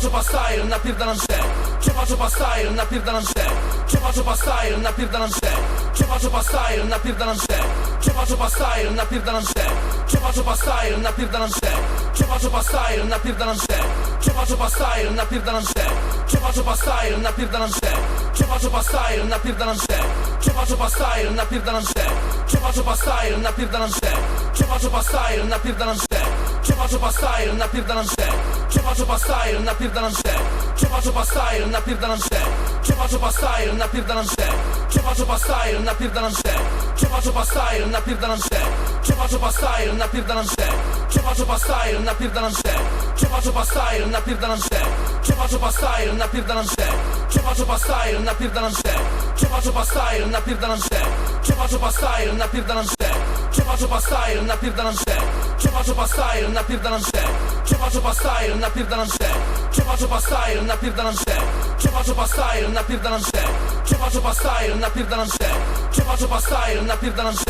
Czopa czopa style, napierdalam się Czopa czopa style, napierdalam się Czopa czopa style, napierdalam się Czopa czopa style, napierdalam się Czopa czopa style, napierdalam się Czopa czopa style, napierdalam się Czopa czopa style, napierdalam się Czopa czopa style, napierdalam się Czopa czopa style, napierdalam się Czopa czopa style, napierdalam się Czopa czopa style, napierdalam się Czopa czopa style, napierdalam się Czopa czopa style, napierdalam się Czopa czopa style, napierdalam się Czopa czopa style, napierdalam się Czopa czopa style, napierdalam się Czopa czopa style, napierdalam się Czopa czopa style, napierdalam się Czopa czopa style, napierdalam się Czopa czopa style, napierdalam się Czopa czopa style, napierdalam się Czopa czopa style, napierdalam się Czopa czopa style, napierdalam się Czopa czopa style, napierdalam się Czopa czopa style, napierdalam się Czopa czopa style, napierdalam się Czopa style, napierdalam się Czopa czopa style, napierdalam się Czopa czopa style, napierdalam się Czopa czopa style, napierdalam się Czopa czopa style, napierdalam się Czopa czopa style, napierdalam się Czopa czopa style, napierdalam się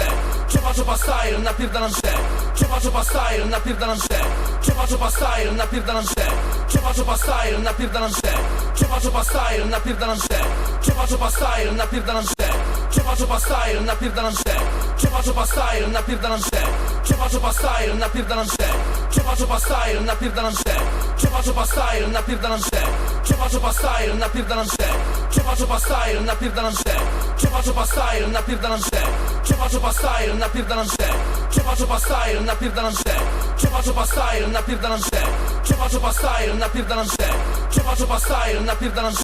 Czopa czopa style, napierdalam się Czopa czopa style, napierdalam się Czopa czopa style, napierdalam się Czopa czopa style, napierdalam się Czopa czopa style, napierdalam się Czopa czopa style, napierdalam się Czopa czopa style, napierdalam się Czopa czopa style, napierdalam się Czopa czopa style, napierdalam się Czopa czopa style, napierdalam się Czopa czopa style, napierdalam się Czopa czopa style, napierdalam się Czopa czopa style, napierdalam się Czopa czopa style, napierdalam się Czopa czopa style, napierdalam się Czopa czopa style, napierdalam się Czopa czopa style, napierdalam się Czopa czopa style, napierdalam się Czopa czopa style, napierdalam się